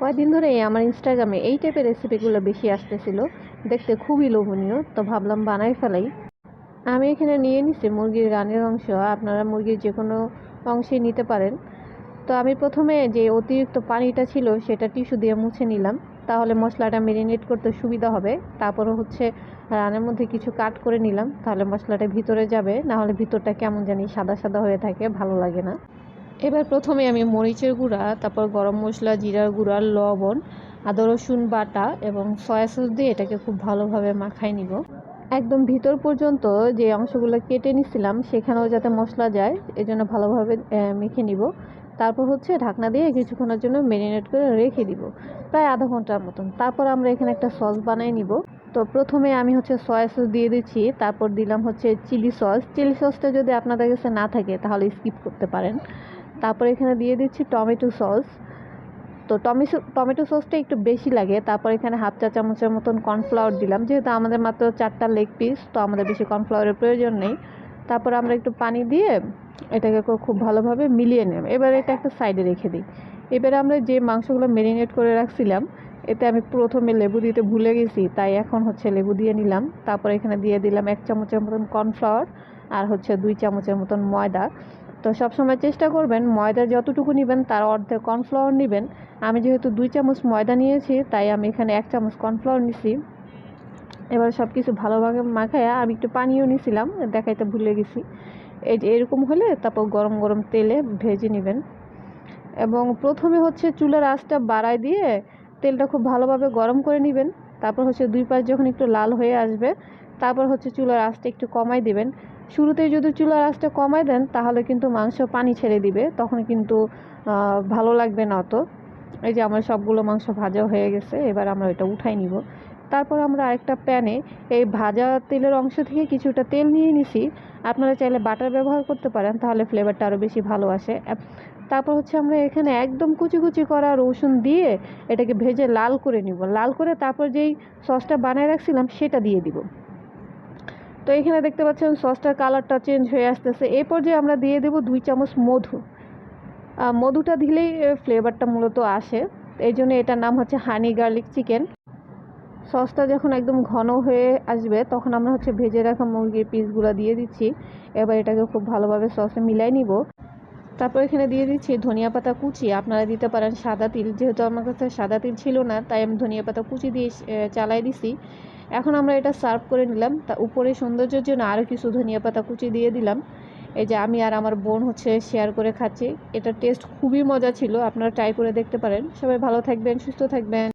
কয়েকদিন ধরে আমার ইনস্টাগ্রামে এই টাইপের রেসিপিগুলো বেশি আসতেছিল। দেখতে খুবই লোভনীয়, তো ভাবলাম বানাই ফেলাই। আমি এখানে নিয়ে নিছি মুরগির রানের অংশ, আপনারা মুরগির যে কোনো অংশেই নিতে পারেন। তো আমি প্রথমে যে অতিরিক্ত পানিটা ছিল, সেটা টিস্যু দিয়ে মুছে নিলাম। তাহলে মশলাটা মেরিনেট করতে সুবিধা হবে। তারপরে হচ্ছে রানের মধ্যে কিছু কাট করে নিলাম। তাহলে মশলাটা ভিতরে যাবে না হলে ভিতরটা কেমন জানি সাদা সাদা হয়ে থাকে, ভালো লাগে না। এবার প্রথমে আমি মরিচের গুঁড়া, তারপর গরম মশলা, জিরার গুঁড়া, লবণ, আদা, রসুন বাটা এবং সয়া সস দিয়ে এটাকে খুব ভালোভাবে মাখাই নিব। একদম ভিতর পর্যন্ত যে অংশগুলো কেটে নিছিলাম, সেখানেও যাতে মশলা যায়, এজন্য ভালোভাবে মেখে নিব। তারপর হচ্ছে ঢাকনা দিয়ে কিছুক্ষণের জন্য ম্যারিনেট করে রেখে দিব, প্রায় আধা ঘণ্টার মতন। তারপর আমরা এখানে একটা সস বানাই নিব। তো প্রথমে আমি হচ্ছে সয়া সস দিয়ে দিচ্ছি, তারপর দিলাম হচ্ছে চিলি সস। চিলি সসটা যদি আপনাদের কাছে না থাকে, তাহলে স্কিপ করতে পারেন। তারপর এখানে দিয়ে দিচ্ছি টমেটো সস। তো টমেটো টমেটো সসটা একটু বেশি লাগে, তারপর এখানে হাফ চা চামচের মতন কর্নফ্লাওয়ার দিলাম। যেহেতু আমাদের মাত্র চারটা লেগ পিস তো আমাদের বেশি কর্নফ্লাওয়ারের প্রয়োজন নেই। তারপর আমরা একটু পানি দিয়ে এটাকে খুব- ভালোভাবে মিলিয়ে নেব। এবার এটা একটা সাইডে রেখে দিই। এবারে আমরা যে মাংসগুলো মেরিনেট করে রাখছিলাম, এতে আমি প্রথমে লেবু দিতে ভুলে গেছি, তাই এখন হচ্ছে লেবু দিয়ে নিলাম। তারপর এখানে দিয়ে দিলাম এক চামচের মতন কর্নফ্লাওয়ার আর হচ্ছে দুই চামচের মতন ময়দা। তো সবসময় চেষ্টা করবেন ময়দা যতটুকু নেবেন তার অর্ধেক কর্নফ্লাওয়ার নেবেন। আমি যেহেতু দুই চামচ ময়দা নিয়েছি, তাই আমি এখানে এক চামচ কর্নফ্লাওয়ার নিছি। এবার সব কিছু ভালোভাবে মাখায়া আমি একটু পানিও নিছিলাম, দেখাইতে ভুলে গেছি। এই যে এরকম হলে তারপর গরম গরম তেলে ভেজে নেবেন। এবং প্রথমে হচ্ছে চুলার আঁচটা বাড়ায় দিয়ে তেলটা খুব ভালোভাবে গরম করে নেবেন। তারপর হচ্ছে দুই পাশ যখন একটু লাল হয়ে আসবে, তারপর হচ্ছে চুলার আঁচটা একটু কমাই দিবেন। শুরুতে যদি চুলার আঁচটা কমাই দেন, তাহলে কিন্তু মাংস পানি ছেড়ে দিবে, তখন কিন্তু ভালো লাগবে না অত। এই যে আমার সবগুলো মাংস ভাজা হয়ে গেছে, এবার আমরা এটা উঠাই নিব। তারপর আমরা আরেকটা প্যানে এই ভাজা তেলের অংশ থেকে কিছুটা তেল নিয়ে নিছি। আপনারা চাইলে বাটার ব্যবহার করতে পারেন, তাহলে ফ্লেভারটা আরও বেশি ভালো আসে। তারপর হচ্ছে আমরা এখানে একদম কুচি কুচি করা রসুন দিয়ে এটাকে ভেজে লাল করে নিব। লাল করে তারপর যেই সসটা বানায় রাখছিলাম, সেটা দিয়ে দিব। তো এখানে দেখতে পাচ্ছেন সসটার কালারটা চেঞ্জ হয়ে আসতেছে। এই পর্যায়ে আমরা দিয়ে দেব দুই চামচ মধু। মধুটা দিলেই ফ্লেভারটা মূলত আসে। এই জন্য এটার নাম হচ্ছে হানি গার্লিক চিকেন সসটা যখন একদম ঘন হয়ে আসবে, তখন আমরা হচ্ছে ভেজে রাখা মুরগির পিসগুলো দিয়ে দিচ্ছি। এবার এটাকে খুব ভালোভাবে সসে মিলাই নিব। তারপর এখানে দিয়ে দিচ্ছি ধনিয়া পাতা কুচি। আপনারা দিতে পারেন সাদা তিল। যেহেতু আমার কাছে সাদা তিল ছিল না, তাই আমি ধনিয়া পাতা কুচি দিয়ে চালাই দিছি। এখন আমরা এটা সার্ভ করে নিলাম। তা উপরে সৌন্দর্যের জন্য আরও কিছু ধনিয়া পাতা কুচি দিয়ে দিলাম। এই যে আমি আর আমার বোন হচ্ছে শেয়ার করে খাচ্ছি। এটা টেস্ট খুবই মজা ছিল। আপনারা ট্রাই করে দেখতে পারেন। সবাই ভালো থাকবেন, সুস্থ থাকবেন।